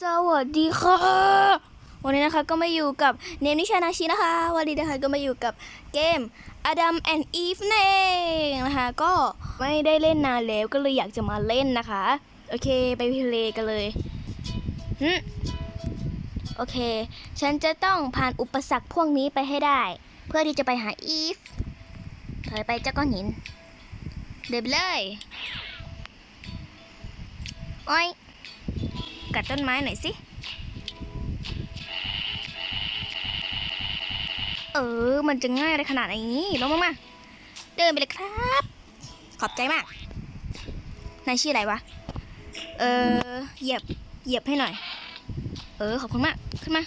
สวัสดีค่ะ วันนี้นะคะก็มาอยู่กับเนมนิชานาชินะคะ วันนี้นะคะก็มาอยู่กับเกม Adam and Eve นั่นเองนะคะ ก็ไม่ได้เล่นนานแล้วก็เลยอยากจะมาเล่นนะคะ โอเคไปเพลย์กันเลยหึโอเค ฉันจะต้องผ่านอุปสรรคพวกนี้ไปให้ได้ เพื่อที่จะไปหาอีฟถอยไปเจ้าก้อนหิน เดินไปเลย โอ้ย กัดต้นไม้หน่อยสิ เออ มันจะง่ายอะไรขนาดนี้ลงมา เดินไปเลยครับ ขอบใจมาก นายชื่ออะไรวะ เออ เหยียบ เหยียบให้หน่อย เออ ขอบคุณมาก ขึ้นมา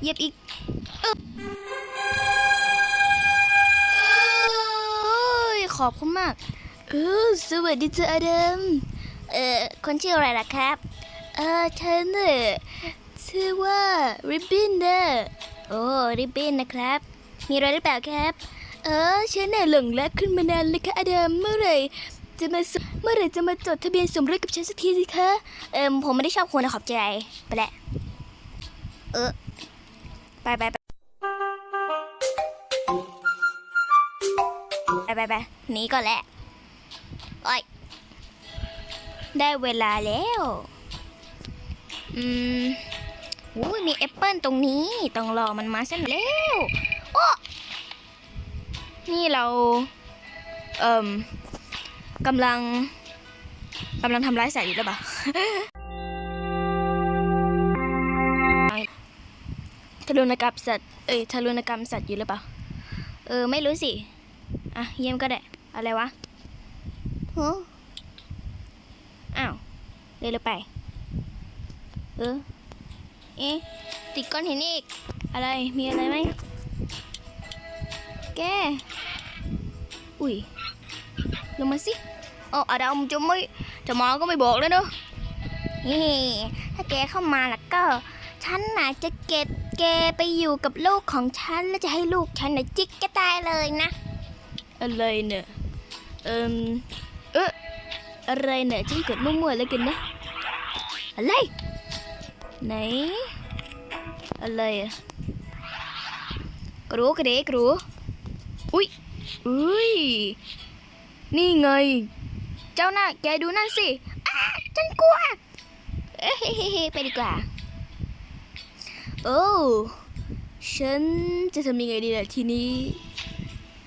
เหยียบอีกเออโอ้ยขอบคุณมาก อสวัสดีจ้าอดัมเอ่อ คนชื่ออะไรล่ะครับ เออฉันเน่ะชื่อว่าริบบินเนะโอ้ริบบินนะครับ มีอะไรหรือเปล่าครับ เออ ฉันน่ะหลงรักขึ้นมานานเลยค่ะอดัมเมื่อไหร่จะมาเมื่อไหร่จะมาจดทะเบียนสมรสกับฉันสักทีสิคะ เอิมผมไม่ได้ชอบคุณนะขอบใจ ไปแหละ เออ ไปไปไปไปไปไปหนีก่อนแหละ โอ้ยได้เวลาแล้ว อืมอุ้ยมีแอปเปิลตรงนี้ ต้องรอมันมาเส้นแล้วโอ้นี่เรา เอ่มกำลังกำลังทำร้ายสัตว์อยู่หรือเปล่าทารุณกรรมสัตว์ เอ้ยทารุณกรรมสัตว์อยู่หรือเปล่า เออ ไม่รู้สิ อะ เยี่ยมก็ได้ อะไรวะ ฮะอ้าวเดินเลยไป เออ เอ๊ะ ติดก้อนหินอีก อะไร มีอะไรไหม แก อุ้ย ลงมาสิโอ้อาดามจะไม่จะมาก็ไม่บอกเลยเนอะเฮ้ถ้าแกเข้ามาแล้วก็ ฉันน่ะจะเก็บแกไปอยู่กับลูกของฉัน แล้วจะให้ลูกฉันน่ะจิกแกตายเลยนะ อะไรเนี่ยเอิม เอออะไรเนี่ยฉันกดมั่วๆแล้วกันนะอะไร ไหน อะไรอะกรูกระเดกรูอุ้ยอุ้ย นี่ไง เจ้าหน่ะแกดูนั่นสิอ้าฉันกลัวเอ้ยไปดีกว่า โอ้ฉันจะทำยังไงดีล่ะทีนี้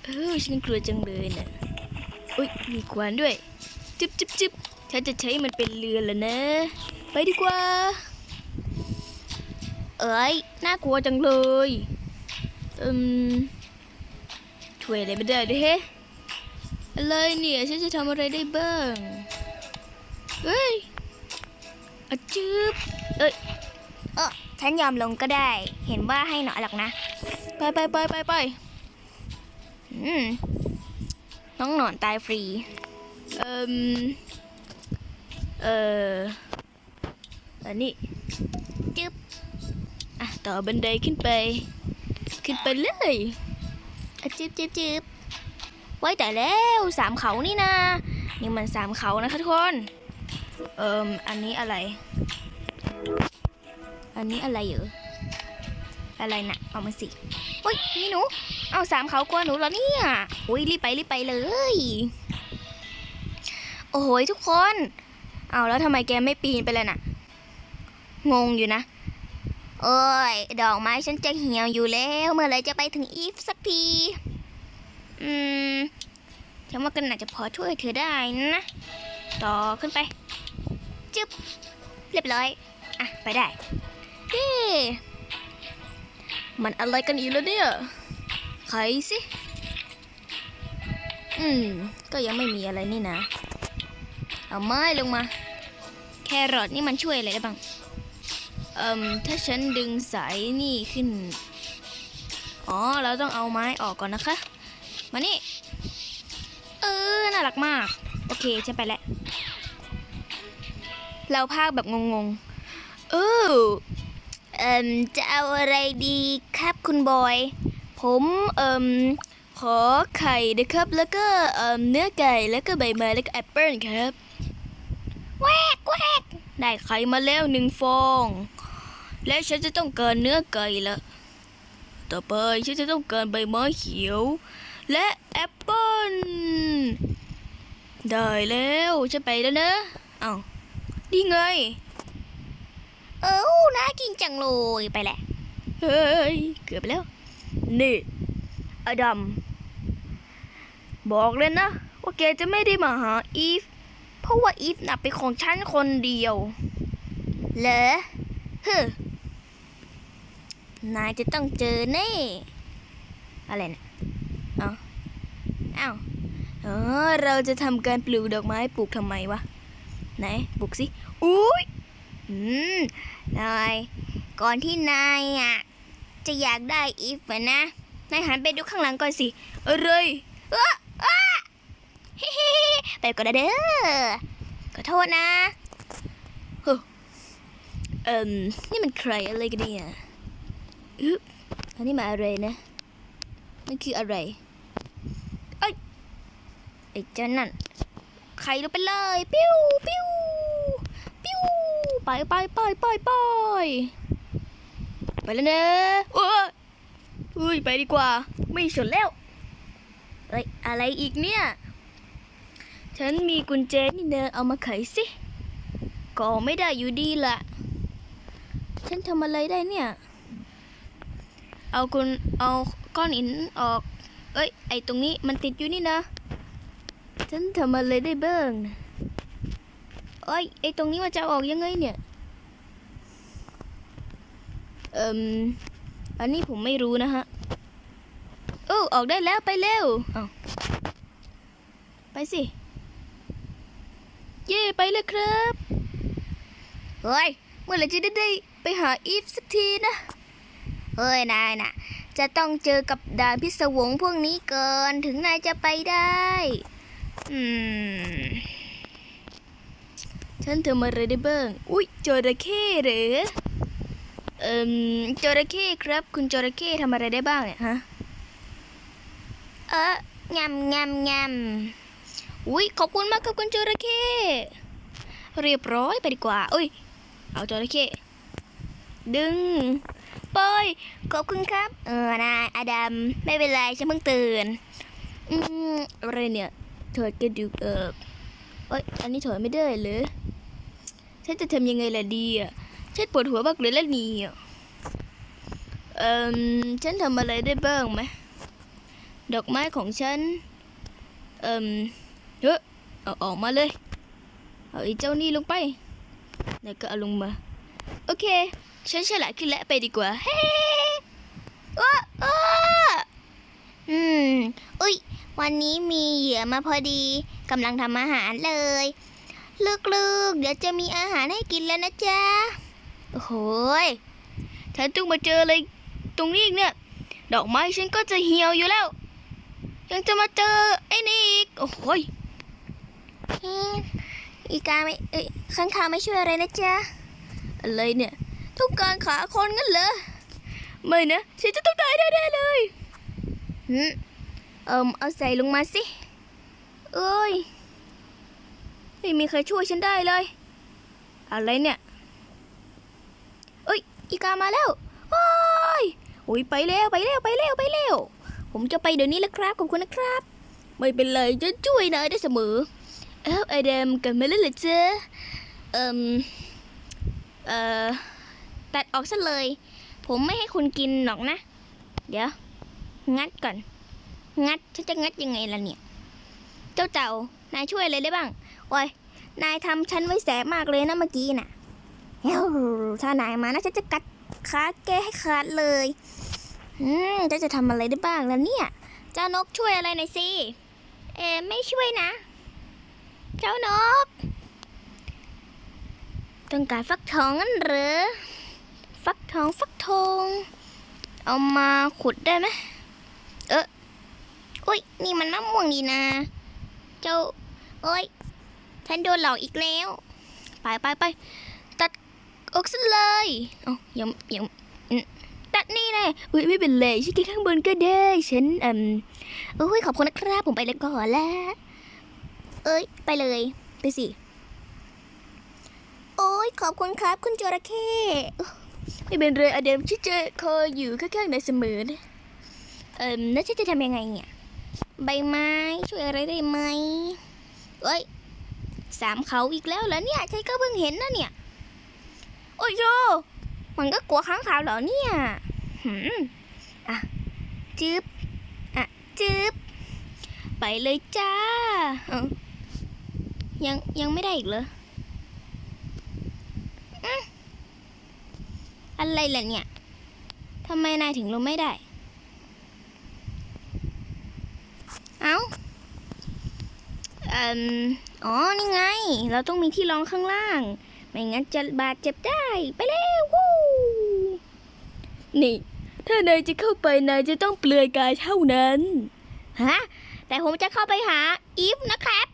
เออฉันกลัวจังเลยน่ะ อุ้ยมีควันด้วยจึบจึบจึบฉันจะใช้มันเป็นเรือแล้วนะ ไปดีกว่า เอ้ยน่ากลัวจังเลยอืมช่วยอะไรไม่ได้ด้วยเฮ้อะไรเนี่ยฉันจะทำอะไรได้บ้างเฮ้ยอะจึบเอ้ยเออฉันยอมลงก็ได้ เห็นว่าให้หน่อยหรอกนะ ไปไปไปไปไปอืม น้องหนอนตายฟรี เอ่มเอออันนี้จึ๊บอะต่อบันไดขึ้นไป ขึ้นไปเลยอะจึ๊บจึ๊บจึ๊บไว้แต่แล้วสามเขานี่นะนี่มันสามเขานะคะทุกคน เอ่มอันนี้อะไร อันนี้อะไรเหรออะไรนะเอามาสิเฮ้ยนี่หนู เอาสามเขากลัวหนูเหรอเนี่ยอุ้ยรีบไปรีบไปเลย โอ้โหทุกคน เอาแล้วทำไมแกไม่ปีนไปเลยน่ะ งงอยู่นะ โอ้ย ดอกไม้ฉันจะเหี่ยวอยู่แล้ว เมื่อไรจะไปถึงอีฟสักที อืมฉันว่ากันน่าจะพอช่วยเธอได้นะ ต่อขึ้นไป จึ๊บ เรียบร้อย อะ ไปได้เย้มันอะไรกันอีกแล้วเนี่ย ใครสิ อืม ก็ยังไม่มีอะไรนี่นะ เอาไม้ลงมา แครอทนี่มันช่วยอะไรได้บ้าง เอ่มถ้าฉันดึงสายนี่ขึ้น อ๋อ เราต้องเอาไม้ออกก่อนนะคะ มานี่ เออ น่ารักมาก โอเค ฉันไปแล้ว เราพากแบบงงๆเออเอ่มจะเอาอะไรดีครับคุณบอย ผมเอ่มขอไข่นะครับ แล้วก็เอ่มเนื้อไก่แล้วก็ใบไม้แล้วก็แอปเปิลครับได้ไข่มาแล้วหนึ่งฟอง และฉันจะต้องเกินเนื้อไก่ละต่อไปฉันจะต้องการใบไม้เขียว และแอปเปิ้ลได้แล้วจะไปแล้วนะเอา้านี่ไง เอ้าน่ากินจังเลยไปแหละ เฮ้ย เกือบไปแล้ว นี่อดัม บอกเลยนะ ว่าแกจะไม่ได้มาหาอีฟ เพราะว่าอีฟน่ะเป็นของฉันคนเดียว เหรอเฮ้นายจะต้องเจอแน่ อะไรนะเอาเอาเออเราจะทำการปลูกดอกไม้ปลูกทำไมวะ ไหนปลูกสิ อุ้ยอืมนาย ก่อนที่นายอะ จะอยากได้อีฟนะ นายหันไปดูข้างหลังก่อนสิ อะไรเอ้อเฮ้ๆไปก่อนนะเด้อ ขอโทษนะ เอ่มนี่มันใครอะไรกันเนี่ยอึ๊บอันนี้มาอะไรนะมันคืออะไรเอ้ยไอ้เจ้านั่น ใครลงไปเลย ปิ้วปิ้วปิ้วไปไปไปไปไป ไปแล้วนะโอ้ยอุ้ยไปดีกว่า ไม่สนแล้วเอ้ยอะไรอีกเนี่ย ฉันมีกุญแจนี่เนอะเอามาไขสิก็ไม่ได้อยู่ดีละฉันทำอะไรได้เนี่ย เอากุญเอาก้อนหินออก เอ้ย ไอตรงนี้มันติดอยู่นี่นะ ฉันทำอะไรได้เบ้างเอ้ย ไอตรงนี้มันจะออกยังไงเนี่ย เอ่มอันนี้ผมไม่รู้นะฮะโอ้ออกได้แล้วไปเร็วเอาไปสิ เย่ไปเลยครับเฮ้ยเมื่อไหรจะได้ได้ไปหาอีฟสักทีนะเฮ้ยนายน่ะ จะต้องเจอกับด่านพิศวงพวกนี้เกินถึงนายจะไปได้ อืม ฉันทำอะไรได้บ้าง อุ๊ยจระเข้เหรือ เอ่มจระเข้ครับ คุณจระเข้ทำอะไรได้บ้างเนี่ยฮะ เออยำยำยำอุ๊ยขอบคุณมากครับคุณจระเข้เรียบร้อยไปดีกว่าเอ้ย เอาจระเข้ดึงปล่อยขอบคุณครับ เออนายอดัมไม่เป็นไรฉันเพิ่งตื่น อืมอะไรเนี่ยถอดกระดูกเอิกเอ้ยอันนี้ถอดไม่ได้เลยฉันจะทำยังไงล่ะดีอะ ฉันปวดหัวมากเลยแล้วนี่อะเอ่มฉันทำอะไรได้บ้างไหมดอกไม้ของฉัน เอ่มเฮ้ยเอาออกมาเลย เอาไอ้เจ้านี่ลงไป แล้วก็เอาลงมา โอเค ฉันฉลาดขึ้นแล้วไปดีกว่า เฮ้ว้าอ้าอืม อุ้ย วันนี้มีเหยื่อมาพอดี กำลังทำอาหารเลย ลูกๆ เดี๋ยวจะมีอาหารให้กินแล้วนะจ๊ะ โอ้โหยฉันต้องมาเจออะไรตรงนี้อีกเนี่ย ดอกไม้ฉันก็จะเหี่ยวอยู่แล้ว ยังจะมาเจอไอ้นี่อีก โอ้โหยเอ๊ะอีกาไม่เอ้ยข้างคาวไม่ช่วยอะไรนะจ๊ะอะไรเนี่ย ต้องการขาคนงั้นเหรอ ไม่นะ ฉันจะต้องตายแน่ๆเลยหืมเอิมเอาใส่ลงมาสิเอ้ย ไม่มีใครช่วยฉันได้เลย อะไรเนี่ยเอีกามาแล้วโอ้ยโอ้ยไปแล้วไปแล้วไปแล้วไปแล้วผมจะไปเดี๋ยวนี้แล้วครับขอบคุณนะครับ ไม่เป็นไรจะช่วยนายได้เสมอ เอ้าไอเดมกลับมาแล้วเหรอเจ๊เอ่มเอ่อตัดออกซะเลย ผมไม่ให้คุณกินหรอกนะ เดี๋ยว งัดก่อน งัดฉันจะงัดยังไงล่ะเนี่ย เจ้าเต่านายช่วยอะไรได้บ้างโอ้ยนายทำฉันไว้แสบมากเลยนะเมื่อกี้น่ะ เฮ้ถ้านายมานะฉันจะกัดขาแกให้ขาดเลย อืมจะจะทำอะไรได้บ้างแล่ะเนี่ย เจ้านกช่วยอะไรหน่อยสิ เอไม่ช่วยนะ เจ้านก ต้องการฟักทองงั้นหรือ ฟักทองฟักทอง เอามาขุดได้ไหมเอออุ้ย นี่มันมะม่วงนี่นะ เจ้า โอ้ย ฉันโดนหลอกอีกแล้ว ไปไปไป ออกซะเลยเอ้ายังยังอืมตัดนี่แน่อุ้ยไม่เป็นไรฉันกินข้างบนก็ได้ ฉันอืมโอ้ยขอบคุณนะครับผมไปเลยก่อนแล้ว เอ้ย ไปเลย ไปสิ โอ้ยขอบคุณครับ คุณจระเข้ไม่เป็นไรอเดมที่จะคอยอยู่ข้างๆในเสมอนะเอ่มแล้วฉันจะทำยังไงเนี่ย ใบไม้ช่วยอะไรได้ไหมเอ้ยสามเขาอีกแล้วเหรอเนี่ยฉันก็เพิ่งเห็นนะเนี่ย โอ้ยโยมันก็กลัวค้างคาวเหรอเนี่ยหืมอะจึบอะจึบไปเลยจ้ายังยังไม่ได้อีกเหรออืมอะไรล่ะเนี่ยทำไมนายถึงลงไม่ได้ เอ้าอ่มอ๋อ นี่ไง เราต้องมีที่รองข้างล่าง ไม่งั้นจะบาดเจ็บได้ ไปเร็ววู้นี่ ถ้านายจะเข้าไปนายจะต้องเปลือยกายเท่านั้น ฮะ แต่ผมจะเข้าไปหาอีฟนะครับ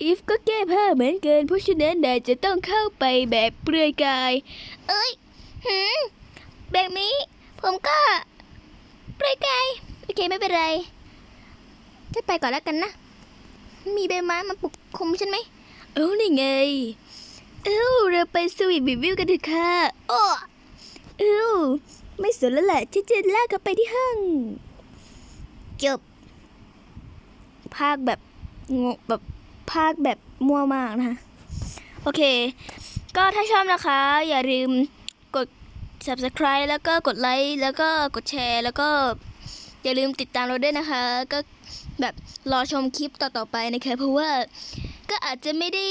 อีฟก็แก้ผ้าเหมือนกันเพราะฉะนั้นนายจะต้องเข้าไปแบบเปลือยกาย เอ้ยหืมแบบนี้ผมก็เปลือยกายโอเคไม่เป็นไรฉันไปก่อนแล้วกันนะ มีใบไม้มาปกคลุมฉันไหม เอ้านี่ไงเอ้าเราไปสวีทบิวิวกันเถอะค่ะโอ้เอ้าไม่สนแล้วแหละฉันจะลากเขาไปที่ห้องจบ ภาคแบบงงแบบภาคแบบมั่วมากนะคะโอเค ก็ถ้าชอบนะคะ อย่าลืมกด subscribe แล้วก็กดไลค์แล้วก็กดแชร์ แล้วก็อย่าลืมติดตามเราด้วยนะคะ ก็แบบรอชมคลิปต่อๆไปนะคะ เพราะว่าก็อาจจะไม่ได้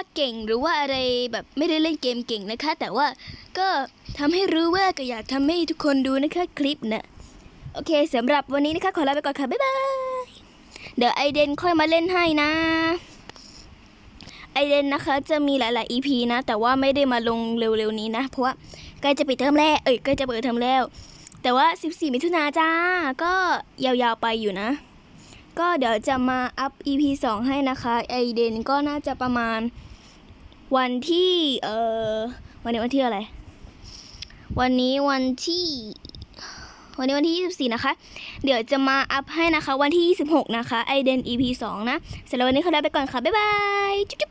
าเก่งหรือว่าอะไรแบบไม่ได้เล่นเกมเก่งนะคะ แต่ว่าก็ทำให้รู้ว่าก็อยากทำให้ทุกคนดูนะคะคลิปนะโอเคสำหรับวันนี้นะคะ ขอลาไปก่อนค่ะ บ๊ายบาย เดี๋ยวไอเดนค่อยมาเล่นให้นะไอเดนนะคะจะมีหลาย ๆ EP นะ แต่ว่าไม่ได้มาลงเร็ว ๆ นี้นะ เพราะว่าใกล้จะปิดเทอมแล้ว เอ้ยใกล้จะเปิดเทอมแล้ว แต่ว่า 14 มิถุนาจ้า ก็ยาว ๆ ไปอยู่นะ ก็เดี๋ยวจะมาอัพ EP 2 ให้นะคะ ไอเดนก็น่าจะประมาณ วันที่เออวันนี้วันที่อะไร วันนี้วันที่ วันนี้วันที่ 24 นะคะ เดี๋ยวจะมาอัพให้นะคะ วันที่ 26 นะคะไอเดน EP 2 นะ เสร็จแล้ววันนี้ขอลาไปก่อนค่ะ บ๊ายบาย จุ๊บ